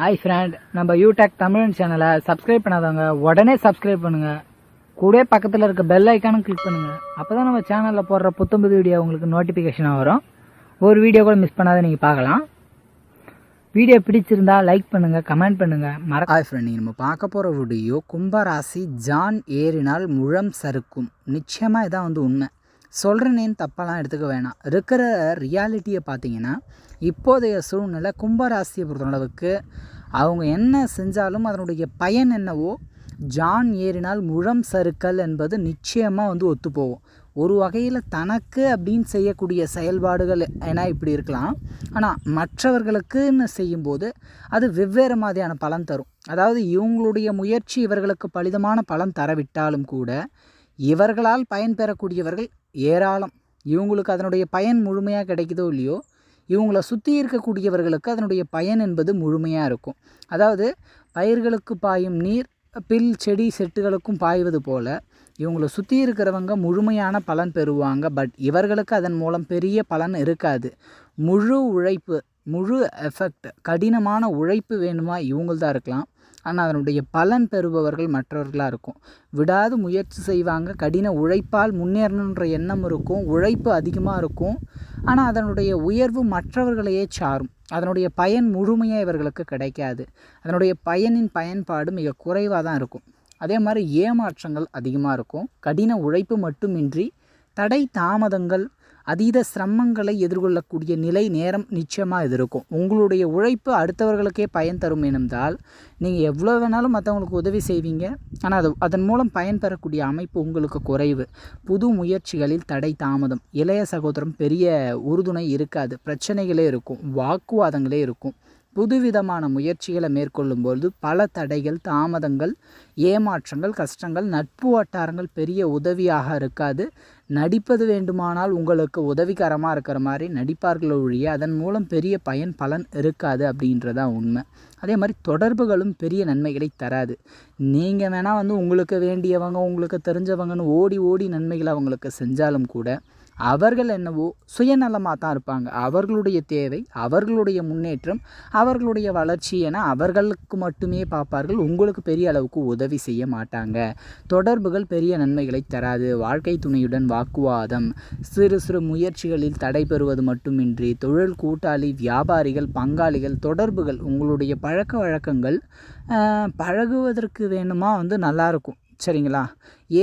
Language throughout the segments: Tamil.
ஹாய் ஃப்ரெண்ட் நம்ம யூடெக் தமிழ் சேனலை சப்ஸ்கிரைப் பண்ணாதவங்க உடனே சப்ஸ்கிரைப் பண்ணுங்க. கூட பக்கத்தில் இருக்க பெல் ஐக்கானும் கிளிக் பண்ணுங்க. அப்பதான் நம்ம சேனலில் போடுற புத்தம்புது வீடியோ உங்களுக்கு நோட்டிஃபிகேஷனாக வரும். ஒரு வீடியோ கூட மிஸ் பண்ணாத நீங்கள் பார்க்கலாம். வீடியோ பிடிச்சிருந்தா லைக் பண்ணுங்க கமெண்ட் பண்ணுங்க. மற ஹாய் ஃப்ரெண்ட் நம்ம பார்க்க போகிற வீடியோ கும்பராசி ஜான் ஏறினால் முழம் சறுக்கும். நிச்சயமாக இதான் வந்து உண்மை. சொல்கிறேனேன்னு தப்பெல்லாம் எடுத்துக்க வேணாம். இருக்கிற ரியாலிட்டியை பார்த்தீங்கன்னா இப்போதைய சூழ்நிலை கும்பராசியை பொறுத்தளவுக்கு அவங்க என்ன செஞ்சாலும் அதனுடைய பயன் என்னவோ ஜான் ஏறினால் முழம் சறுக்கல் என்பது நிச்சயமாக வந்து ஒத்துப்போகும். ஒரு வகையில் தனக்கு அப்படின்னு செய்யக்கூடிய செயல்பாடுகள் ஏன்னா இப்படி இருக்கலாம். ஆனால் மற்றவர்களுக்குன்னு செய்யும்போது அது வெவ்வேறு மாதிரியான பலன் தரும். அதாவது இவங்களுடைய முயற்சி இவர்களுக்கு பலிதமான பலன் தரவிட்டாலும் கூட இவர்களால் பயன் பெறக்கூடியவர்கள் ஏராளம். இவங்களுக்கு அதனுடைய பயன் முழுமையாக கிடைக்குதோ இல்லையோ இவங்களை சுற்றி இருக்கக்கூடியவர்களுக்கு அதனுடைய பயன் என்பது முழுமையாக இருக்கும். அதாவது பயிர்களுக்கு பாயும் நீர் பில் செடி செட்டுகளுக்கும் பாய்வது போல இவங்களை சுற்றி இருக்கிறவங்க முழுமையான பலன் பெறுவாங்க. பட் இவர்களுக்கு அதன் மூலம் பெரிய பலன் இருக்காது. முழு உழைப்பு முழு எஃபெக்ட் கடினமான உழைப்பு வேணுமா? இவங்கள்தான் இருக்கலாம். ஆனால் அதனுடைய பலன் பெறுபவர்கள் மற்றவர்களாக இருக்கும். விடாது முயற்சி செய்வாங்க. கடின உழைப்பால் முன்னேறணுன்ற எண்ணம் இருக்கும். உழைப்பு அதிகமாக இருக்கும். ஆனால் அதனுடைய உயர்வு மற்றவர்களையே சாரும். அதனுடைய பயன் முழுமையாக இவர்களுக்கு கிடைக்காது. அதனுடைய பயனின் பயன்பாடு மிக குறைவாக தான் இருக்கும். அதே மாதிரி ஏமாற்றங்கள் அதிகமாக இருக்கும். கடின உழைப்பு மட்டுமின்றி தடை தாமதங்கள் அதீத சிரமங்களை எதிர்கொள்ளக்கூடிய நிலை நேரம் நிச்சயமாக இது இருக்கும் உங்களுடைய உழைப்பு அடுத்தவர்களுக்கே பயன் தரும் என்றால் நீங்கள் எவ்வளோ வேணாலும் மற்றவங்களுக்கு உதவி செய்வீங்க. ஆனால் அது அதன் மூலம் பயன் பெறக்கூடிய அமைப்பு உங்களுக்கு குறைவு. புது முயற்சிகளில் தடை தாமதம். இளைய சகோதரம் பெரிய உறுதுணை இருக்காது. பிரச்சனைகளே இருக்கும். வாக்குவாதங்களே இருக்கும். புதுவிதமான முயற்சிகளை மேற்கொள்ளும்போது பல தடைகள் தாமதங்கள் ஏமாற்றங்கள் கஷ்டங்கள் நட்பு வட்டாரங்கள் பெரிய உதவியாக இருக்காது. நடிப்பது வேண்டுமானால் உங்களுக்கு உதவிகரமாக இருக்கிற மாதிரி நடிப்பார்கள் ஒழிய அதன் மூலம் பெரிய பயன் பலன் இருக்காது அப்படின்றதான் உண்மை. அதே மாதிரி தொடர்புகளும் பெரிய நன்மைகளை தராது. நீங்கள் வேணால் வந்து உங்களுக்கு வேண்டியவங்க உங்களுக்கு தெரிஞ்சவங்கன்னு ஓடி ஓடி நன்மைகளை அவங்களுக்கு செஞ்சாலும் கூட அவர்கள் என்னவோ சுயநலமாக தான் இருப்பாங்க. அவர்களுடைய தேவை அவர்களுடைய முன்னேற்றம் அவர்களுடைய வளர்ச்சி என அவர்களுக்கு மட்டுமே பார்ப்பார்கள். உங்களுக்கு பெரிய அளவுக்கு உதவி செய்ய மாட்டாங்க. தொடர்புகள் பெரிய நன்மைகளை தராது. வாழ்க்கை துணையுடன் வாக்குவாதம் சிறு சிறு முயற்சிகளில் தடை பெறுவது மட்டுமின்றி தொழில் கூட்டாளி வியாபாரிகள் பங்காளிகள் தொடர்புகள் உங்களுடைய பழக்க வழக்கங்கள் பழகுவதற்கு வேணுமா வந்து நல்லாயிருக்கும் சரிங்களா?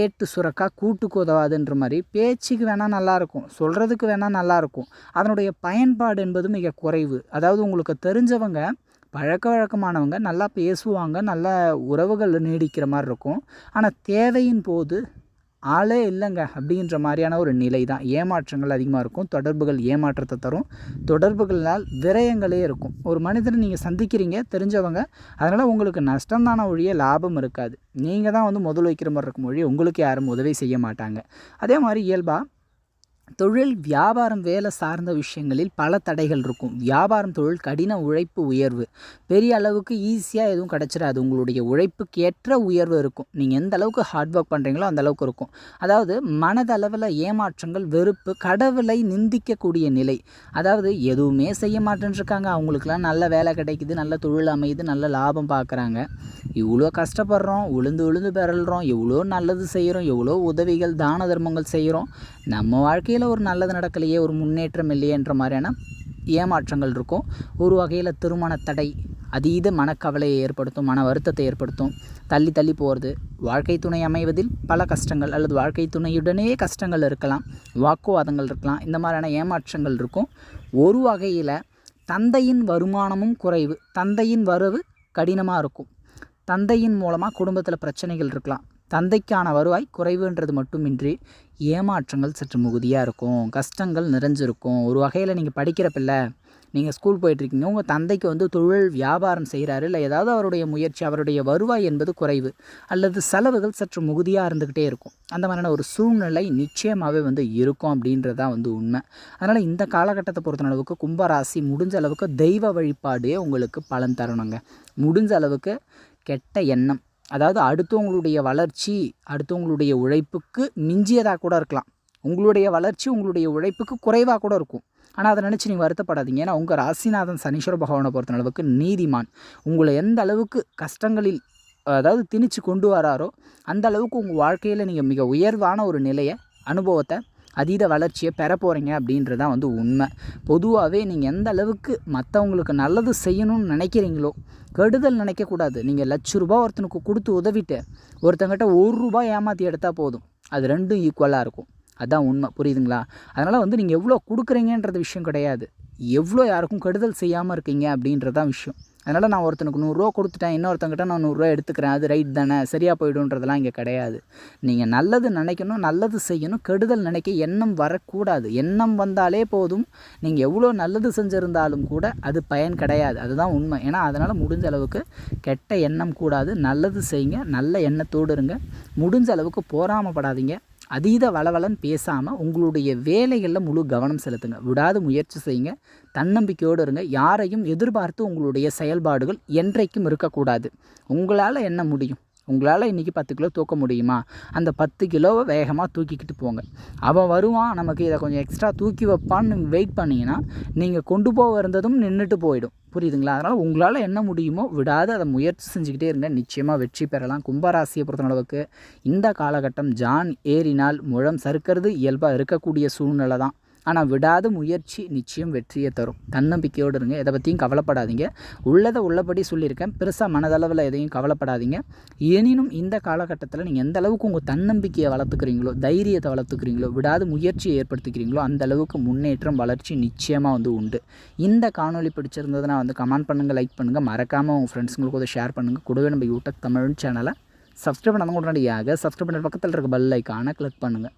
ஏட்டு சுரக்கா கூட்டுக்கு உதவாதுன்ற மாதிரி பேச்சுக்கு வேணால் நல்லாயிருக்கும் சொல்கிறதுக்கு வேணால் நல்லாயிருக்கும் அதனுடைய பயன்பாடு என்பது மிக குறைவு. அதாவது உங்களுக்கு தெரிஞ்சவங்க பழக்க வழக்கமானவங்க நல்லா பேசுவாங்க நல்ல உறவுகள் நீடிக்கிற மாதிரி இருக்கும். ஆனால் தேவையின் போது ஆளே இல்லைங்க அப்படின்ற மாதிரியான ஒரு நிலை தான். ஏமாற்றங்கள் அதிகமாக இருக்கும். தொடர்புகள் ஏமாற்றத்தை தரும். தொடர்புகளால் விரயங்களே இருக்கும். ஒரு மனிதனை நீங்கள் சந்திக்கிறீங்க தெரிஞ்சவங்க அதனால் உங்களுக்கு நஷ்டம்தான ஒழிய லாபம் இருக்காது. நீங்கள் தான் வந்து முதல் வைக்கிற மாதிரி இருக்கும். மொழி உங்களுக்கு யாரும் உதவி செய்ய மாட்டாங்க. அதே மாதிரி இயல்பாக தொழில் வியாபாரம் வேலை சார்ந்த விஷயங்களில் பல தடைகள் இருக்கும். வியாபாரம் தொழில் கடின உழைப்பு உயர்வு. பெரிய அளவுக்கு ஈஸியாக எதுவும் கிடச்சிடாது. உங்களுடைய உழைப்புக்கு ஏற்ற உயர்வு இருக்கும். நீங்கள் எந்த அளவுக்கு ஹார்ட் ஒர்க் பண்ணுறீங்களோ அந்த அளவுக்கு இருக்கும். அதாவது மனதளவில் ஏமாற்றங்கள் வெறுப்பு கடவுளை நிந்திக்கக்கூடிய நிலை. அதாவது எதுவுமே செய்ய மாட்டேன்ருக்காங்க. அவங்களுக்குலாம் நல்ல வேலை கிடைக்குது நல்ல தொழில் அமையுது நல்ல லாபம் பார்க்குறாங்க. இவ்வளோ கஷ்டப்படுறோம் உளுந்து உளுந்து பெறல்றோம் எவ்வளோ நல்லது செய்கிறோம் எவ்வளோ உதவிகள் தான தர்மங்கள் செய்கிறோம். நம்ம வாழ்க்கையில் ஒரு நல்லது நடக்கலையே ஒரு முன்னேற்றம் இல்லையேன்ற மாதிரியான ஏமாற்றங்கள் இருக்கும். ஒரு வகையில் திருமண தடை அதீத மனக்கவலையை ஏற்படுத்தும் மன வருத்தத்தை ஏற்படுத்தும். தள்ளி தள்ளி போகிறது வாழ்க்கை துணை அமைவதில் பல கஷ்டங்கள் அல்லது வாழ்க்கை துணையுடனே கஷ்டங்கள் இருக்கலாம் வாக்குவாதங்கள் இருக்கலாம் இந்த மாதிரியான ஏமாற்றங்கள் இருக்கும். ஒரு வகையில் தந்தையின் வருமானமும் குறைவு தந்தையின் வரவு கடினமாக இருக்கும். தந்தையின் மூலமாக குடும்பத்தில் பிரச்சனைகள் இருக்கலாம். தந்தைக்கான வருவாய் குறைவுன்றது மட்டுமின்றி ஏமாற்றங்கள் சற்று மிகுதியாக இருக்கும். கஷ்டங்கள் நிறைஞ்சிருக்கும். ஒரு வகையில் நீங்கள் படிக்கிற பிள்ளை நீங்கள் ஸ்கூல் போயிட்டுருக்கீங்க. உங்கள் தந்தைக்கு வந்து தொழில் வியாபாரம் செய்கிறாரு இல்லை ஏதாவது அவருடைய முயற்சி அவருடைய வருவாய் என்பது குறைவு. அல்லது செலவுகள் சற்று மிகுதியாக இருந்துக்கிட்டே இருக்கும். அந்த மாதிரியான ஒரு சூழ்நிலை நிச்சயமாகவே வந்து இருக்கும் அப்படின்றது தான் வந்து உண்மை. அதனால் இந்த காலகட்டத்தை பொறுத்த அளவுக்கு கும்பராசி முடிஞ்ச அளவுக்கு தெய்வ வழிபாடே உங்களுக்கு பலன் தரணுங்க. முடிஞ்ச அளவுக்கு கெட்ட எண்ணம். அதாவது அடுத்தவங்களுடைய வளர்ச்சி அடுத்தவங்களுடைய உழைப்புக்கு மிஞ்சியதாக கூட இருக்கலாம். உங்களுடைய வளர்ச்சி உங்களுடைய உழைப்புக்கு குறைவாக கூட இருக்கும். ஆனால் அதை நினச்சி நீங்கள் வருத்தப்படாதீங்க. ஏன்னா உங்கள் ராசிநாதன் சனீஸ்வர பகவானை பொறுத்த அளவுக்கு நீதிமான். உங்களை எந்த அளவுக்கு கஷ்டங்களில் அதாவது திணிச்சு கொண்டு வராரோ அந்த அளவுக்கு உங்கள் வாழ்க்கையில் நீங்கள் மிக உயர்வான ஒரு நிலையை அனுபவத்தை அதீத வளர்ச்சியை பெற போகிறீங்க அப்படின்றது தான் வந்து உண்மை. பொதுவாகவே நீங்கள் எந்த அளவுக்கு மற்றவங்களுக்கு நல்லது செய்யணும்னு நினைக்கிறீங்களோ கெடுதல் நினைக்கக்கூடாது. நீங்கள் லட்ச ரூபா ஒருத்தனுக்கு கொடுத்து உதவிட்டு ஒருத்தங்கிட்ட ஒரு ரூபா ஏமாற்றி எடுத்தால் போதும். அது ரெண்டும் ஈக்குவலாக இருக்கும். அதுதான் உண்மை. புரியுதுங்களா? அதனால் வந்து நீங்கள் எவ்வளோ கொடுக்குறீங்கன்றது விஷயம் கிடையாது. எவ்வளோ யாருக்கும் கெடுதல் செய்யாமல் இருக்கீங்க அப்படின்றது தான் விஷயம். அதனால் நான் ஒருத்தனுக்கு நூறுரூவா கொடுத்துட்டேன் இன்னொருத்தங்கிட்ட நான் நூறுரூவா எடுத்துக்கிறேன் அது ரைட் தானே சரியாக போய்டுன்றதெல்லாம் இங்கே கிடையாது. நீங்கள் நல்லது நினைக்கணும் நல்லது செய்யணும் கெடுதல் நினைக்க எண்ணம் வரக்கூடாது. எண்ணம் வந்தாலே போதும். நீங்கள் எவ்வளோ நல்லது செஞ்சுருந்தாலும் கூட அது பயன் கிடையாது. அதுதான் உண்மை. ஏன்னா அதனால் முடிஞ்ச அளவுக்கு கெட்ட எண்ணம் கூடாது. நல்லது செய்யுங்க நல்ல எண்ணத்தோடு இருங்க. முடிஞ்ச அளவுக்கு போராமப்படாதீங்க. அதீத வளவலன்னு பேசாமல் உங்களுடைய வேலைகளில் முழு கவனம் செலுத்துங்க. விடாது முயற்சி செய்யுங்க. தன்னம்பிக்கையோடு இருங்க. யாரையும் எதிர்பார்த்து உங்களுடைய செயல்பாடுகள் என்றைக்கும் இருக்கக்கூடாது. உங்களால் என்ன முடியும்? உங்களால் இன்றைக்கி பத்து கிலோ தூக்க முடியுமா? அந்த பத்து கிலோவை வேகமாக தூக்கிக்கிட்டு போங்க. அவன் வருவான். நமக்கு இதை கொஞ்சம் எக்ஸ்ட்ரா தூக்கி வைப்பான்னு வெயிட் பண்ணிங்கன்னா நீங்கள் கொண்டு போக இருந்ததும் நின்றுட்டு போயிடும். புரியுதுங்களா? அதனால் உங்களால் என்ன முடியுமோ விடாது அதை முயற்சி செஞ்சுக்கிட்டே இருங்க. நிச்சயமாக வெற்றி பெறலாம். கும்பராசியை பொறுத்தளவுக்கு இந்த காலகட்டம் ஜான் ஏறினால் முழம் சறுக்கிறது இயல்பாக இருக்கக்கூடிய சூழ்நிலை தான் ஆனால் விடாத முயற்சி நிச்சயம் வெற்றியை தரும். தன்னம்பிக்கையோடு இருங்க. எதை பற்றியும் கவலைப்படாதீங்க. உள்ளதை உள்ளபடி சொல்லியிருக்கேன். பெருசாக மனதளவில் எதையும் கவலைப்படாதீங்க. எனினும் இந்த காலகட்டத்தில் நீங்கள் எந்த அளவுக்கு உங்கள் தன்னம்பிக்கையை வளர்த்துக்கிறீங்களோ தைரியத்தை வளர்த்துக்கிறீங்களோ விடாத முயற்சியை ஏற்படுத்திக்கிறீங்களோ அந்த அளவுக்கு முன்னேற்றம் வளர்ச்சி நிச்சயமாக வந்து உண்டு. இந்த காணொலி பிடிச்சிருந்ததுன்னா வந்து கமெண்ட் பண்ணுங்கள் லைக் பண்ணுங்கள் மறக்காமல் உங்கள் ஃப்ரெண்ட்ஸுங்களுக்கு வந்து ஷேர் பண்ணுங்கள் கூடவே நம்ம யூடியூப் தமிழ் சேனலை சப்ஸ்கிரைப் பண்ணாதவங்க உடனடியாக சப்ஸ்கிரைப் பண்ணுற பக்கத்தில் இருக்க பெல் ஐக்கானை கிளிக் பண்ணுங்கள்